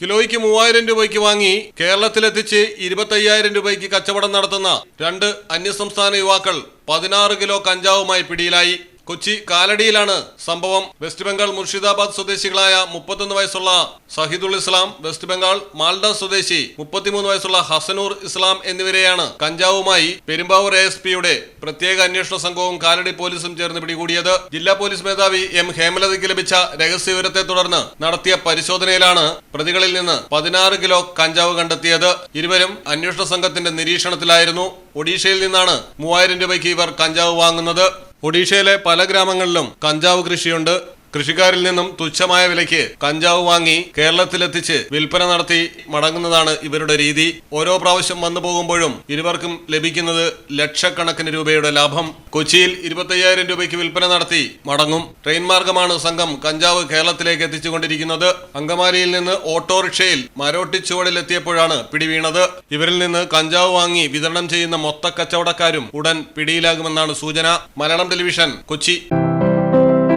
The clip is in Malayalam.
കിലോയ്ക്ക് മൂവായിരം രൂപയ്ക്ക് വാങ്ങി കേരളത്തിലെത്തിച്ച് ഇരുപത്തയ്യായിരം രൂപയ്ക്ക് കച്ചവടം നടത്തുന്ന രണ്ട് അന്യസംസ്ഥാന യുവാക്കൾ പതിനാറ് കിലോ കഞ്ചാവുമായി പിടിയിലായി. കൊച്ചി കാലടിയിലാണ് സംഭവം. വെസ്റ്റ് ബംഗാൾ മുർഷിദാബാദ് സ്വദേശികളായ മുപ്പത്തൊന്ന് വയസ്സുള്ള സഹിദുൾ ഇസ്ലാം വെസ്റ്റ് ബംഗാൾ മാൽഡ സ്വദേശി മുപ്പത്തിമൂന്ന് വയസ്സുള്ള ഹസനൂർ ഇസ്ലാം എന്നിവരെയാണ് കഞ്ചാവുമായി പെരുമ്പാവൂർ എസ് പിയുടെ പ്രത്യേക അന്വേഷണ സംഘവും കാലടി പോലീസും ചേർന്ന് പിടികൂടിയത്. ജില്ലാ പോലീസ് മേധാവി എം ഹേമലതയ്ക്ക് ലഭിച്ച രഹസ്യവിവരത്തെ തുടർന്ന് നടത്തിയ പരിശോധനയിലാണ് പ്രതികളിൽ നിന്ന് പതിനാറ് കിലോ കഞ്ചാവ് കണ്ടെത്തിയത്. ഇരുവരും അന്വേഷണ സംഘത്തിന്റെ നിരീക്ഷണത്തിലായിരുന്നു. ഒഡീഷയിൽ നിന്നാണ് മൂവായിരം രൂപയ്ക്ക് ഇവർ കഞ്ചാവ് വാങ്ങുന്നത്. ഒഡീഷയിലെ പല ഗ്രാമങ്ങളിലും കഞ്ചാവ് കൃഷിയുണ്ട്. കൃഷിക്കാരിൽ നിന്നും തുച്ഛമായ വിലയ്ക്ക് കഞ്ചാവ് വാങ്ങി കേരളത്തിലെത്തിച്ച് വിൽപ്പന നടത്തി മടങ്ങുന്നതാണ് ഇവരുടെ രീതി. ഓരോ പ്രാവശ്യം വന്നു പോകുമ്പോഴും ഇരുവർക്കും ലഭിക്കുന്നത് ലക്ഷക്കണക്കിന് രൂപയുടെ ലാഭം. കൊച്ചിയിൽ ഇരുപത്തയ്യായിരം രൂപയ്ക്ക് വിൽപ്പന നടത്തി മടങ്ങും. ട്രെയിൻ മാർഗമാണ് സംഘം കഞ്ചാവ് കേരളത്തിലേക്ക് എത്തിച്ചുകൊണ്ടിരിക്കുന്നത്. അങ്കമാലിയിൽ നിന്ന് ഓട്ടോറിക്ഷയിൽ മരോട്ടിച്ചുവടിലെത്തിയപ്പോഴാണ് പിടിവീണത്. ഇവരിൽ നിന്ന് കഞ്ചാവ് വാങ്ങി വിതരണം ചെയ്യുന്ന മൊത്ത കച്ചവടക്കാരും ഉടൻ പിടിയിലാകുമെന്നാണ് സൂചന. മലയാളം ടെലിവിഷൻ കൊച്ചി.